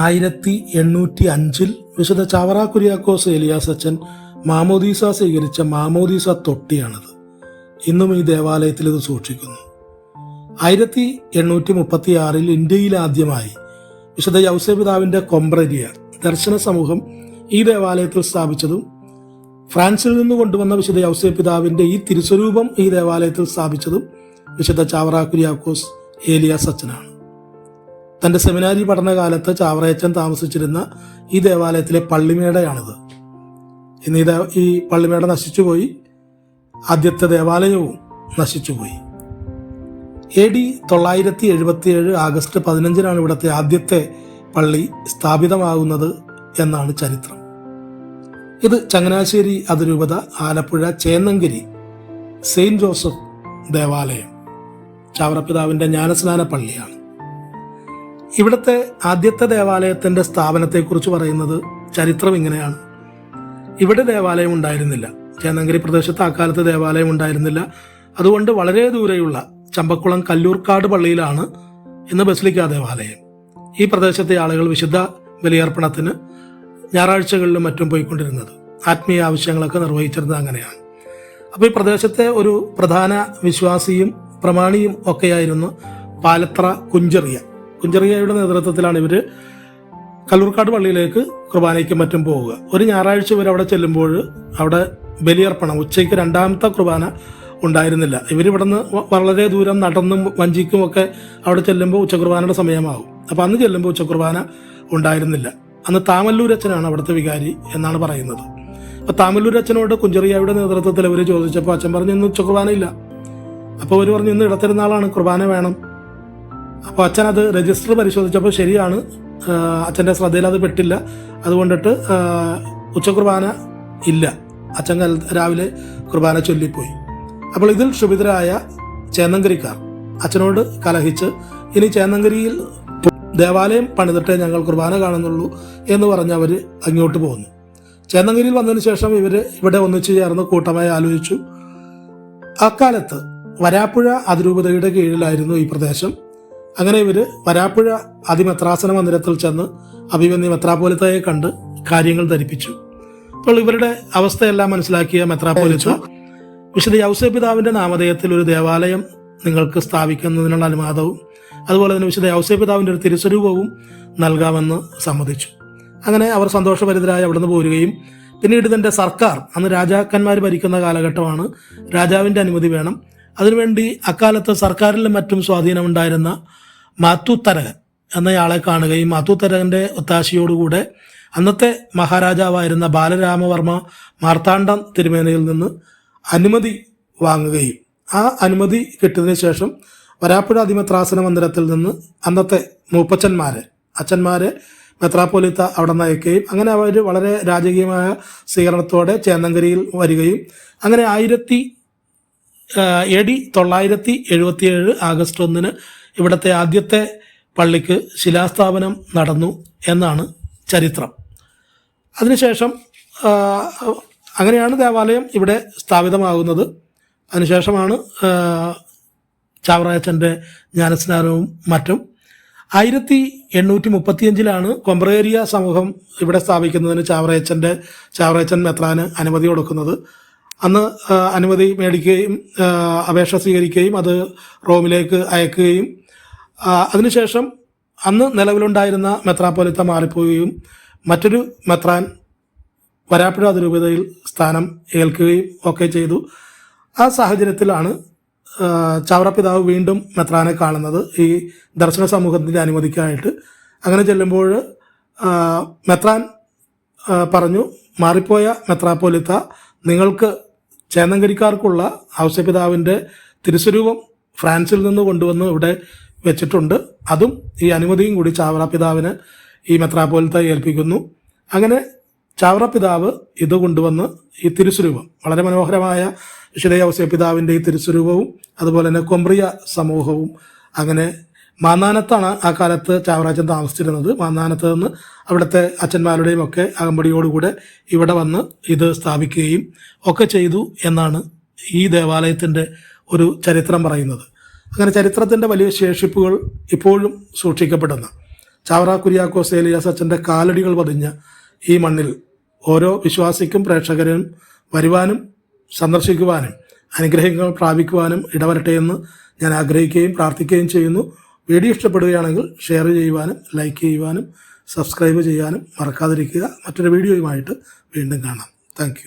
ആയിരത്തി എണ്ണൂറ്റി അഞ്ചിൽ വിശുദ്ധ ചാവറ കുര്യാക്കോസ് ഏലിയാസ് അച്ഛൻ മാമോദീസ സ്വീകരിച്ച മാമോദീസ തൊട്ടിയാണിത്. ഇന്നും ഈ ദേവാലയത്തിൽ ഇത് സൂക്ഷിക്കുന്നു. ആയിരത്തി എണ്ണൂറ്റി മുപ്പത്തി ആറിൽ ഇന്ത്യയിൽ ആദ്യമായി വിശുദ്ധ യൗസപിതാവിന്റെ കൊമ്പ്രരിയ ദർശന സമൂഹം ഈ ദേവാലയത്തിൽ സ്ഥാപിച്ചതും ഫ്രാൻസിൽ നിന്ന് കൊണ്ടുവന്ന വിശുദ്ധ യൗസപിതാവിന്റെ ഈ തിരുസ്വരൂപം ഈ ദേവാലയത്തിൽ സ്ഥാപിച്ചതും വിശുദ്ധ ചാവറ കുര്യാക്കോസ് ഏലിയാസ് അച്ഛനാണ്. തന്റെ സെമിനാരി പഠനകാലത്ത് ചാവറയച്ചൻ താമസിച്ചിരുന്ന ഈ ദേവാലയത്തിലെ പള്ളിമേടയാണിത്. ഇന്ന് ഈ പള്ളിമേട നശിച്ചുപോയി. ആദ്യത്തെ ദേവാലയവും നശിച്ചുപോയി. എ ഡി തൊള്ളായിരത്തി എഴുപത്തിയേഴ് ആഗസ്റ്റ് പതിനഞ്ചിനാണ് ഇവിടുത്തെ ആദ്യത്തെ പള്ളി സ്ഥാപിതമാകുന്നത് എന്നാണ് ചരിത്രം. ഇത് ചങ്ങനാശ്ശേരി അതിരൂപത ആലപ്പുഴ ചേന്നങ്കിരി സെയിന്റ് ജോസഫ് ദേവാലയം ചാവറപ്പിതാവിന്റെ ജ്ഞാനസ്നാന പള്ളിയാണ്. ഇവിടുത്തെ ആദ്യത്തെ ദേവാലയത്തിന്റെ സ്ഥാപനത്തെക്കുറിച്ച് പറയുന്നത് ചരിത്രം ഇങ്ങനെയാണ്. ഇവിടെ ദേവാലയം ഉണ്ടായിരുന്നില്ല. ചേന്നങ്കരി പ്രദേശത്ത് അക്കാലത്ത് ദേവാലയം ഉണ്ടായിരുന്നില്ല. അതുകൊണ്ട് വളരെ ദൂരെയുള്ള ചമ്പക്കുളം കല്ലൂർക്കാട് പള്ളിയിലാണ് ഇന്ന് ബസ്ലിക്ക ദേവാലയം. ഈ പ്രദേശത്തെ ആളുകൾ വിശുദ്ധ ബലിയർപ്പണത്തിന് ഞായറാഴ്ചകളിലും മറ്റും പോയിക്കൊണ്ടിരുന്നത്. ആത്മീയ ആവശ്യങ്ങളൊക്കെ നിർവഹിച്ചിരുന്നത് അങ്ങനെയാണ്. അപ്പോൾ ഈ പ്രദേശത്തെ ഒരു പ്രധാന വിശ്വാസിയും പ്രമാണിയും ഒക്കെയായിരുന്നു പാലത്ര കുഞ്ചറിയ. കുഞ്ചറിയയുടെ നേതൃത്വത്തിലാണ് ഇവർ കല്ലൂർക്കാട് പള്ളിയിലേക്ക് കുർബാനയ്ക്കും മറ്റും പോവുക. ഒരു ഞായറാഴ്ച ഇവർ അവിടെ ചെല്ലുമ്പോൾ അവിടെ ബലിയർപ്പണം ഉച്ചയ്ക്ക് രണ്ടാമത്തെ കുർബാന ഉണ്ടായിരുന്നില്ല. ഇവരിവിടുന്ന് വളരെ ദൂരം നടന്നും വഞ്ചിക്കും ഒക്കെ അവിടെ ചെല്ലുമ്പോൾ ഉച്ചകുർബാനയുടെ സമയമാകും അപ്പം അന്ന് ചെല്ലുമ്പോൾ ഉച്ചകുർബാന ഉണ്ടായിരുന്നില്ല. അന്ന് താമല്ലൂരച്ഛനാണ് അവിടുത്തെ വികാരി എന്നാണ് പറയുന്നത്. അപ്പോൾ താമല്ലൂരച്ഛനോട് കുഞ്ചറിയായുടെ നേതൃത്വത്തിൽ അവർ ചോദിച്ചപ്പോൾ അച്ഛൻ പറഞ്ഞു ഇന്ന് ഉച്ചകുർബാന ഇല്ല. അപ്പോൾ അവർ പറഞ്ഞു ഇന്ന് ഇടത്തിരുന്നാളാണ് കുർബാന വേണം. അപ്പോൾ അച്ഛൻ അത് രജിസ്റ്റർ പരിശോധിച്ചപ്പോൾ ശരിയാണ്. അച്ഛന്റെ ശ്രദ്ധയിൽ അത് പെട്ടില്ല. അതുകൊണ്ടിട്ട് ഉച്ചകുർബാന ഇല്ല. അച്ഛൻ കൽ- രാവിലെ കുർബാന ചൊല്ലിപ്പോയി. അപ്പോൾ ഇതിൽ ക്ഷുഭിതരായ ചേന്നങ്കരിക്കാർ അച്ഛനോട് കലഹിച്ച് ഇനി ചേന്നങ്കരിയിൽ ദേവാലയം പണിതിട്ടേ ഞങ്ങൾ കുർബാന കാണുന്നുള്ളൂ എന്ന് പറഞ്ഞ് അവർ അങ്ങോട്ട് പോകുന്നു ചേന്നങ്കരിയിൽ വന്നതിന് ശേഷം ഇവർ ഇവിടെ ഒന്നിച്ചു ചേർന്ന് കൂട്ടമായി ആലോചിച്ചു. അക്കാലത്ത് വരാപ്പുഴ അതിരൂപതയുടെ കീഴിലായിരുന്നു ഈ പ്രദേശം. അങ്ങനെ ഇവർ വരാപ്പുഴ അതിമെത്രാസന മന്ദിരത്തിൽ ചെന്ന് അഭിമന്യ മെത്രാപോലിത്തയെ കണ്ട് കാര്യങ്ങൾ ധരിപ്പിച്ചു. അപ്പോൾ ഇവരുടെ അവസ്ഥയെല്ലാം മനസ്സിലാക്കിയ മെത്രാപോലിത്ത വിശുദ്ധ യൗസേ പിതാവിന്റെ നാമധേയത്തിൽ ഒരു ദേവാലയം നിങ്ങൾക്ക് സ്ഥാപിക്കുന്നതിനുള്ള അനുവാദവും അതുപോലെ തന്നെ വിശുദ്ധ യൗസേ പിതാവിന്റെ ഒരു തിരുസ്വരൂപവും നൽകാമെന്ന് സമ്മതിച്ചു. അങ്ങനെ അവർ സന്തോഷഭരിതരായി അവിടുന്ന് പോരുകയും പിന്നീട് ഇതിന്റെ സർക്കാർ അന്ന് രാജാക്കന്മാർ ഭരിക്കുന്ന കാലഘട്ടമാണ് രാജാവിന്റെ അനുമതി വേണം അതിനുവേണ്ടി അക്കാലത്ത് സർക്കാരിലും മറ്റും സ്വാധീനമുണ്ടായിരുന്ന തരകൻ എന്നയാളെ കാണുകയും മാത്തൂത്തരകന്റെ ഒത്താശയോടുകൂടെ അന്നത്തെ മഹാരാജാവായിരുന്ന ബാലരാമവർമ്മ മാർത്താണ്ഡം തിരുമേനയിൽ നിന്ന് അനുമതി വാങ്ങുകയും ആ അനുമതി കിട്ടിയതിനു ശേഷം വരാപ്പുഴ അതിമെത്രാസന മന്ദിരത്തിൽ നിന്ന് അന്നത്തെ മൂപ്പച്ചന്മാരെ അച്ഛന്മാരെ മെത്രാപ്പോലിത്ത അവിടെ നയിക്കുകയും അങ്ങനെ അവർ വളരെ രാജകീയമായ സ്വീകരണത്തോടെ ചേന്നങ്കരിയിൽ വരികയും. അങ്ങനെ ആയിരത്തി എ ഡി തൊള്ളായിരത്തി എഴുപത്തിയേഴ് ആഗസ്റ്റ് ഒന്നിന് ഇവിടുത്തെ ആദ്യത്തെ പള്ളിക്ക് ശിലാസ്ഥാപനം നടന്നു എന്നാണ് ചരിത്രം. അതിനുശേഷം അങ്ങനെയാണ് ദേവാലയം ഇവിടെ സ്ഥാപിതമാകുന്നത്. അതിനുശേഷമാണ് ചാവറായച്ചന്റെ ജ്ഞാനസ്നാനവും മറ്റും. ആയിരത്തി എണ്ണൂറ്റി മുപ്പത്തിയഞ്ചിലാണ് കൊമ്പ്രേരിയ സമൂഹം ഇവിടെ സ്ഥാപിക്കുന്നതിന് ചാവറയച്ചന്റെ ചാവറയച്ചൻ മെത്രാന് അനുമതി കൊടുക്കുന്നത്. അന്ന് അനുമതി മേടിക്കുകയും അപേക്ഷ സ്വീകരിക്കുകയും അത് റോമിലേക്ക് അയക്കുകയും അതിനുശേഷം അന്ന് നിലവിലുണ്ടായിരുന്ന മെത്രാപ്പൊലിത്ത മാറിപ്പോവുകയും മറ്റൊരു മെത്രാൻ വരാപ്പുഴ അതിരൂപതയിൽ സ്ഥാനം ഏൽക്കുകയും ഒക്കെ ചെയ്തു. ആ സാഹചര്യത്തിലാണ് ചവറപ്പിതാവ് വീണ്ടും മെത്രാനെ കാണുന്നത് ഈ ദർശന സമൂഹത്തിന്റെ അനുമതിക്കായിട്ട്. അങ്ങനെ ചെല്ലുമ്പോൾ മെത്രാൻ പറഞ്ഞു മാറിപ്പോയ മെത്രാപ്പോലിത്ത നിങ്ങൾക്ക് ചേന്നങ്കരിക്കാർക്കുള്ള ഔസപിതാവിന്റെ തിരുസ്വരൂപം ഫ്രാൻസിൽ നിന്ന് കൊണ്ടുവന്ന് ഇവിടെ വെച്ചിട്ടുണ്ട്. അതും ഈ അനുമതിയും കൂടി ചാവറ പിതാവിന് ഈ മെത്രാപോലത്തെ ഏൽപ്പിക്കുന്നു. അങ്ങനെ ചാവറ പിതാവ് ഇത് കൊണ്ടുവന്ന് ഈ തിരുസ്വരൂപം വളരെ മനോഹരമായ വിശുദ്ധ പിതാവിന്റെ ഈ തിരുസ്വരൂപവും അതുപോലെ തന്നെ കൊമ്പ്രിയ സമൂഹവും അങ്ങനെ മാന്നാനത്താണ് ആ കാലത്ത് ചാവറാച്ചൻ താമസിച്ചിരുന്നത്. മാന്നാനത്ത് നിന്ന് അവിടുത്തെ അച്ഛന്മാരുടെയും ഒക്കെ അകമ്പടിയോടുകൂടെ ഇവിടെ വന്ന് ഇത് സ്ഥാപിക്കുകയും ഒക്കെ ചെയ്തു എന്നാണ് ഈ ദേവാലയത്തിന്റെ ഒരു ചരിത്രം പറയുന്നത്. അങ്ങനെ ചരിത്രത്തിന്റെ വലിയ ശേഷിപ്പുകൾ ഇപ്പോഴും സൂക്ഷിക്കപ്പെടുന്ന. ചാവറ കുര്യാക്കോസ് ഏലിയാസ് അച്ഛന്റെ കാലടികൾ പതിഞ്ഞ ഈ മണ്ണിൽ ഓരോ വിശ്വാസിക്കും പ്രേക്ഷകരും വരുവാനും സന്ദർശിക്കുവാനും അനുഗ്രഹങ്ങൾ പ്രാപിക്കുവാനും ഇടവരട്ടെ എന്ന് ഞാൻ ആഗ്രഹിക്കുകയും പ്രാർത്ഥിക്കുകയും ചെയ്യുന്നു. വീഡിയോ ഇഷ്ടപ്പെടുകയാണെങ്കിൽ ഷെയർ ചെയ്യുവാനും ലൈക്ക് ചെയ്യുവാനും സബ്സ്ക്രൈബ് ചെയ്യാനും മറക്കാതിരിക്കുക. മറ്റൊരു വീഡിയോയുമായിട്ട് വീണ്ടും കാണാം. താങ്ക്